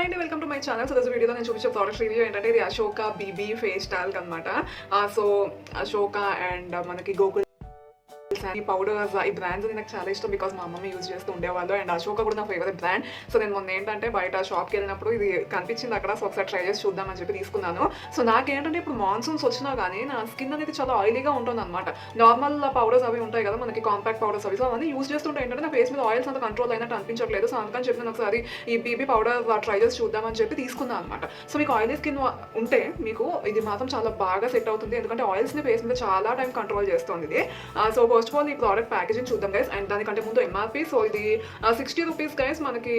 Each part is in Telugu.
హాయ్ అండి welcome to my channel so this వీడియోలో నేను చూపించే ప్రోడక్ట్ రివ్యూ ఏంటంటే ఇది అశోక బీబీ ఫేస్ స్టైల్ అనమాట సో అశోక అండ్ మనకి గోకుల్ ఈ పౌడర్స్ ఈ బ్రాండ్స్ నాకు చాలా ఇష్టం బికాస్ మా అమ్మమ్మ యూజ్ చేస్తూ ఉండేవాళ్ళు. అండ్ అశోక కూడా నా ఫేవరెట్ బ్రాండ్ సో నేను మొన్న ఏంటంటే బయట షాప్కి వెళ్ళినప్పుడు ఇది కనిపించింది అక్కడ. సో ఒకసారి ట్రై చేసి చూద్దామని చెప్పి తీసుకున్నాను. సో నాకేంటంటే ఇప్పుడు మాన్సూన్స్ వచ్చినా కానీ నా స్కిన్ అనేది చాలా ఆయిలీగా ఉంటుంది అనమాట నార్మల్ పౌడర్స్ అవి ఉంటాయి కదా మనకి కాంపాక్ట్ పౌడర్స్ అవి. సో అవన్నీ యూజ్ చేస్తుంటే ఏంటంటే నా ఫేస్ మీద ఆయిల్స్ అంత కంట్రోల్ అయినట్టు అనిపించట్లేదు. సో అందుకని చెప్పి నేను ఒకసారి ఈ బీబీ పౌడర్ ట్రై చేసి చూద్దామని చెప్పి తీసుకున్నాను అనమాట సో మీకు ఆయిలీ స్కిన్ ఉంటే మీకు ఇది మాత్రం చాలా బాగా సెట్ అవుతుంది. ఎందుకంటే ఆయిల్స్ని ఫేస్ మీద చాలా టైం కంట్రోల్ చేస్తుంది ఇది. Ah, so first of all ఈ ప్రోడక్ట్ ప్యాకేజింగ్ చూద్దాం గైస్ అండ్ దానికంటే ముందు ఎంఆర్పీ సో ఇది సిక్స్టీ రూపీస్ గైస్ మనకి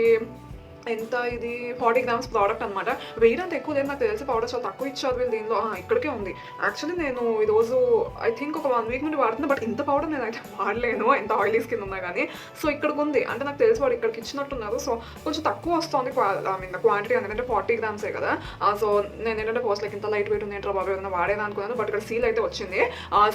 ఎంత ఇది ఫార్టీ గ్రామ్స్ ప్రోడక్ట్ అనమాట వెయిట్ అంత ఎక్కువ లేదు నాకు తెలిసి పౌడర్ చాలా తక్కువ ఇచ్చారు వీళ్ళు దీనిలో. ఇక్కడికే ఉంది. యాక్చువల్లీ నేను ఈ రోజు ఐ థింక్ ఒక వన్ వీక్ నుండి వాడుతున్నా బట్ ఇంత పౌడర్ నేను అయితే వాడలేను ఎంత ఆయిలీ స్కిన్ ఉన్నా కానీ సో ఇక్కడికి ఉంది. అంటే నాకు తెలిసి వాడు ఇక్కడికి ఇచ్చినట్టున్నారు. సో కొంచెం తక్కువ వస్తుంది ఐ మీన్ క్వాంటిటీ ఎందుకంటే ఫార్టీ గ్రామ్సే కదా. సో నేను ఏంటంటే పోస్ట్ లైక్ ఇంత లైట్ వెయిట్ ఉంది ఏంటో బాబు ఏదైనా వాడేదా అనుకున్నాను బట్ ఇక్కడ సీల్ అయితే వచ్చింది.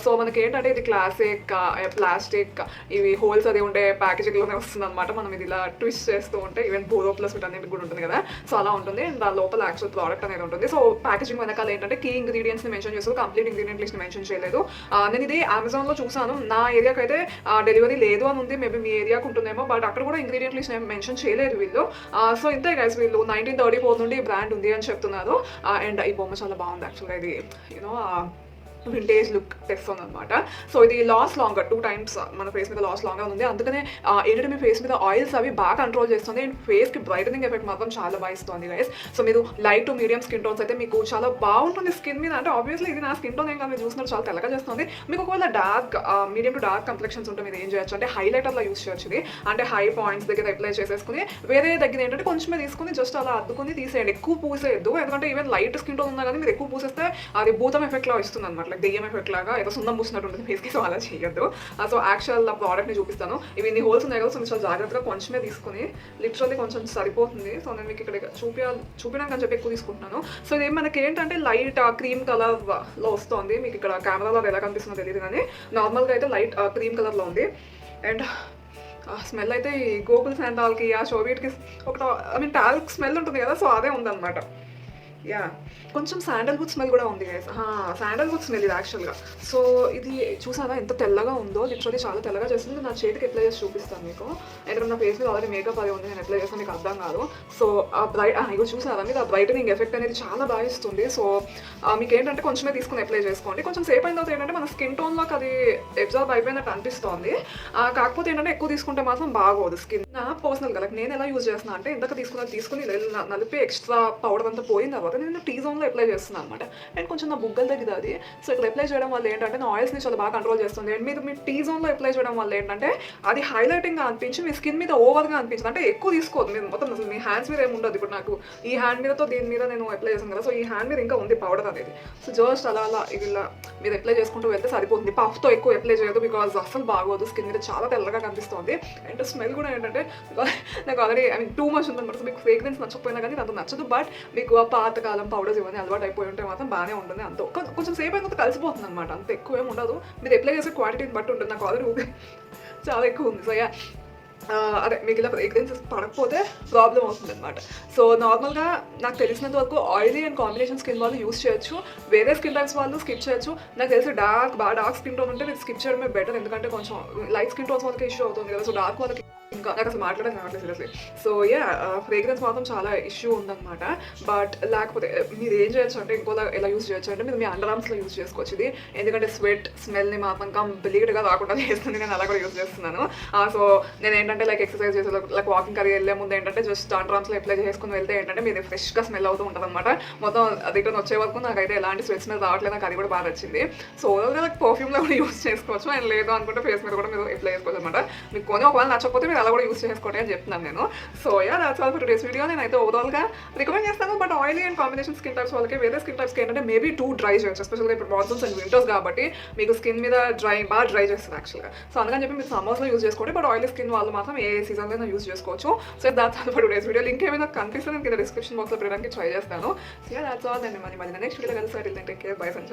సో మనకి ఏంటంటే ఇది క్లాసిక్ ప్లాస్టిక్ ఇవి హోల్స్ అది ఉండే ప్యాకేజింగ్లోనే వస్తుంది అనమాట మనం ఇది ఇలా ట్విస్ట్ చేస్తూ ఉంటే ఈవెన్ బోరో ప్లస్ అనేది కూడా ఉంటుంది కదా. సో అలా ఉంటుంది. అండ్ దాని లోపల యాక్చువల్ ప్రోడక్ట్ అనేది ఉంటుంది. సో ప్యాకేజింగ్ వెనకాల ఏంటంటే కీ ఇంగ్రీడియంట్స్ని మెన్షన్ చేస్తారు కంప్లీట్ ఇంగ్రీడియంట్ లిస్ట్ మెన్షన్ చేయలేదు. నేను ఇది అమెజాన్లో చూసాను నా ఏరియాకి అయితే డెలివరీ లేదు అని ఉంది. మేబీ మీ ఏరియాకి ఉంటుందేమో. బట్ అక్కడ కూడా ఇంగ్రీడియంట్ లిస్ట్ మెన్షన్ చేయలేదు వీళ్ళు. సో ఇంతే గైస్ వీళ్ళు. నైన్టీన్ థర్టీ ఫోర్ నుండి బ్రాండ్ ఉంది అని చెప్తున్నారు. అండ్ ఈ బొమ్మ చాలా బాగుంది యాక్చువల్గా ఇది యూనో వింటేజ్ లుక్ తెస్తుంది అనమాట సో ఇది లాస్ లాంగర్ టూ టైమ్స్ మన ఫేస్ మీద లాస్ లాంగ్గా ఉంది. అందుకనే ఏంటంటే మీ ఫేస్ మీద ఆయిల్స్ అవి బాగా కంట్రోల్ చేస్తుంది. అండ్ ఫేస్కి బ్రైటనింగ్ ఎఫెక్ట్ మాత్రం చాలా బాగా ఇస్తుంది గైస్ సో మీరు light to medium skin tones అయితే మీకు చాలా బాగుంటుంది స్కిన్ మీద. అంటే ఆబ్వియస్లీ ఇది నా స్కిన్ టోన్ ఏం కాదు మీరు చూసినట్టు చాలా తెల్లగా చేస్తుంది. మీకు ఒకవేళ dark medium to dark complexions ఉంటే మీరు ఏం చేయొచ్చు అంటే హైలైటర్లో యూస్ చేయొచ్చు ఇది. అంటే హై పాయింట్స్ దగ్గర అప్లై చేసేసుకుని వేరే దగ్గర ఏంటంటే కొంచెమే తీసుకుని జస్ట్ అలా అద్దుకుని తీసేయండి. ఎక్కువ పూసేయద్దు. ఎందుకంటే ఈవెన్ లైట్ స్కిన్ టోన్ ఉన్నా కానీ మీరు ఎక్కువ పూసేస్తే అది భూతం ఎఫెక్ట్ లా ఇస్తుంది అనమాట దెయ్యం ఎఫెక్ట్ లాగా ఏదో సున్నం పూసినట్టు ఉంటుంది ఫేస్కి సో అలా చేయొద్దు. సో యాక్చువల్ ఆ ప్రోడక్ట్ని చూపిస్తాను. ఇవి ఇన్ని హోల్స్ ఉన్నాయి కదా సో మీరు చాలా జాగ్రత్తగా కొంచెమే తీసుకుని లిటరల్లీ కొంచెం సరిపోతుంది. సో నేను మీకు ఇక్కడ చూపియా చూపించడానికి అని చెప్పి ఎక్కువ తీసుకుంటున్నాను. సో ఇది మనకి ఏంటంటే లైట్ క్రీమ్ కలర్లో వస్తుంది. మీకు ఇక్కడ కెమెరాలో ఎలా కనిపిస్తుందో తెలియదు కానీ నార్మల్గా అయితే లైట్ క్రీమ్ కలర్లో ఉంది. అండ్ స్మెల్ అయితే ఈ గోకుల్ శాండాల్కి ఆ షోవీట్కి ఒక ఐ మీన్ టాల్క్ స్మెల్ ఉంటుంది కదా సో అదే ఉందన్నమాట. యా కొంచెం శాండల్వుడ్ స్మెల్ కూడా ఉంది గైస్ శాండల్వుడ్ స్మెల్ ఇది యాక్చువల్గా సో ఇది చూసారా? ఎంత తెల్లగా ఉందో. లిటరలీ చాలా తెల్లగా చేస్తుంది. నా చేతికి అప్లై చేసి చూపిస్తాను మీకు. ఎందుకంటే నా ఫేస్ మీద ఆల్రెడీ మేకప్ అది ఉంది. నేను అప్లై చేస్తాను మీకు అర్థం కాదు. సో ఆ బ్రైట్ ఇగో చూసారా? మీరు ఆ బ్రైటనింగ్ ఎఫెక్ట్ అనేది చాలా బాగా ఇస్తుంది. సో మీకు ఏంటంటే కొంచెమే తీసుకుని అప్లై చేసుకోండి. కొంచెం సేపు అయిన తర్వాత ఏంటంటే మన స్కిన్ టోన్లోకి అది అబ్జర్వ్ అయిపోయినట్టు అనిపిస్తోంది. కాకపోతే ఏంటంటే ఎక్కువ తీసుకుంటే మాత్రం బాగోదు స్కిన్ నా పర్సనల్గా నేను ఎలా యూజ్ చేస్తున్నా అంటే ఇంతక తీసుకున్న తీసుకుని నలిపి ఎక్స్ట్రా పౌడర్ అంతా పోయిన తర్వాత నేను టీ జోన్లో అప్లై చేస్తున్నాను అనమాట అండ్ కొంచెం నా బుగ్గల దగ్గర అది సో ఇక్కడ అప్లై చేయడం వల్ల ఏంటంటే నా ఆయిల్స్ని చాలా బాగా కంట్రోల్ చేస్తుంది. అండ్ మీరు మీ టీ జోన్లో అప్లై చేయడం వల్ల ఏంటంటే అది హైలైటింగ్గా అనిపించి మీ స్కిన్ మీద ఓవర్గా అనిపించింది. అంటే ఎక్కువ తీసుకోవద్దు. మీరు మొత్తం అసలు మీ హ్యాండ్స్ మీద ఏముండదు ఉండదు ఇప్పుడు నాకు. ఈ హ్యాండ్ మీదతో దీని మీద నేను అప్లై చేశాను కదా. సో ఈ హ్యాండ్ మీద ఇంకా ఉంది పౌడర్ అనేది. సో జస్ట్ అలా అలా ఇలా మీరు అప్లై చేసుకుంటూ వెళ్తే సరిపోతుంది. పఫ్తో ఎక్కువ అప్లై చేయదు బికాజ్ అసలు బాగోదు. స్కిన్ మీద చాలా తెల్లగా కనిపిస్తుంది. అండ్ స్మెల్ కూడా ఏంటంటే నాకు already I mean too much ఉందన్నమాట. మీకు ఫ్రేగ్రెన్స్ నచ్చకపోయినా కానీ నాకు నచ్చదు. బట్ మీకు ఆ పాతకాలం పౌడర్స్ ఇవన్నీ అలవాటు అయిపోయి ఉంటే మాత్రం బాగానే ఉంటుంది. అంత. కొంచెం సేపు అయిన కలిసిపోతుంది అనమాట అంత. ఎక్కువ ఏమి ఉండదు. మీరు అప్లై చేసే క్వాంటిటీని బట్టి ఉంటుంది. నాకు ఆల్రెడీ చాలా ఎక్కువ ఉంది. సో యా అదే మీకు ఇలా పడకపోతే ప్రాబ్లం అవుతుంది అనమాట సో నార్మల్గా నాకు తెలిసినంత వరకు ఆయిలీ అండ్ కాంబినేషన్ స్కిన్ వాళ్ళు యూస్ చేయొచ్చు. వేరే స్కిన్ టైప్స్ వాళ్ళు స్కిప్ చేయొచ్చు. నాకు తెలిసి డార్క్ బాగా డార్క్ స్కిన్ టోన్ ఉంటే మీరు స్కిప్ చేయడమే బెటర్ ఎందుకంటే కొంచెం లైట్ స్కిన్ టోన్స్ వాళ్ళకి ఇష్యూ అవుతుంది కదా. సో డార్క్ వాళ్ళకి ఇంకా నాకు అసలు మాట్లాడడం రావట్లేదు సీరియస్లీ సో యా ఫ్రేగ్రెన్స్ మాత్రం చాలా ఇష్యూ ఉందన్నమాట. బట్ లేకపోతే uh, మీరు ఏం చేయొచ్చు అంటే ఇంకోలా ఎలా యూస్ చేయొచ్చు అంటే మీరు మీ అండర్ ఆర్మ్స్లో యూస్ చేసుకోవచ్చు ఇది. ఎందుకంటే స్వెట్ స్మెల్ని మాత్రం కంప్లీట్గా రాకుండా చేస్తుంది. నేను అలా కూడా యూస్ చేస్తున్నాను. సో నేను ఏంటంటే లైక్ ఎక్సర్సైజ్ చేసే లైక్ వాకింగ్ కరీ వెళ్ళే ముందు ఏంటంటే జస్ట్ అండర్ ఆర్మ్స్లో అప్లై చేసుకుని వెళ్తే ఏంటంటే మీరు ఫ్రెష్గా స్మెల్ అవుతూ ఉంటుంది అనమాట మొత్తం దగ్గర వచ్చే వరకు నాకైతే ఎలాంటి స్వెట్ స్మెల్ రావట్లేదు. నాకు అది కూడా బాగా నచ్చింది. సో ఓవరాల్గా నాకు పర్ఫ్యూమ్లో కూడా యూస్ చేసుకోవచ్చు. అండ్ లేదు అనుకుంటే ఫేస్ మీద కూడా మీరు అప్లై చేసుకోవచ్చు అనమాట మీకు కొని ఒకవేళ నచ్చకపోతే మీరు అలా కూడా యూస్ చేసుకోండి అని చెప్తున్నాను నేను. So ya that's all for today's video నేను అయితే ఓవరాల్గా రికమెండ్ చేస్తాను but oily and combination skin types వాళ్ళకి వేరే స్కిన్ టైప్స్కి ఏంటంటే మేబీ టూ డ్రై చేయొచ్చు ఎస్పెషల్గా ఇప్పుడు మాన్సూన్స్ అండ్ వింటర్స్ కాబట్టి మీకు స్కిన్ మీద డ్రై బాగా డ్రై చేస్తుంది యాక్చువల్గా సో అందుకని చెప్పి మీరు సమ్మర్స్లో యూస్ చేసుకోండి బట్ ఆయిలీ స్కిన్ వాళ్ళు మాత్రం ఏ సీజన్లో యూస్ చేసుకోవచ్చు. So that's all for today's video link ఏమైనా కనిపిస్తే నేను కింద డిస్క్రిప్షన్ బాక్స్లో పెట్టడానికి ట్రై చేస్తాను. సో యా దాట్స్ ఆల్ అండి మరి మరి నెక్స్ట్ వీడియో కలిసి టేక్ కేర్ బై సన్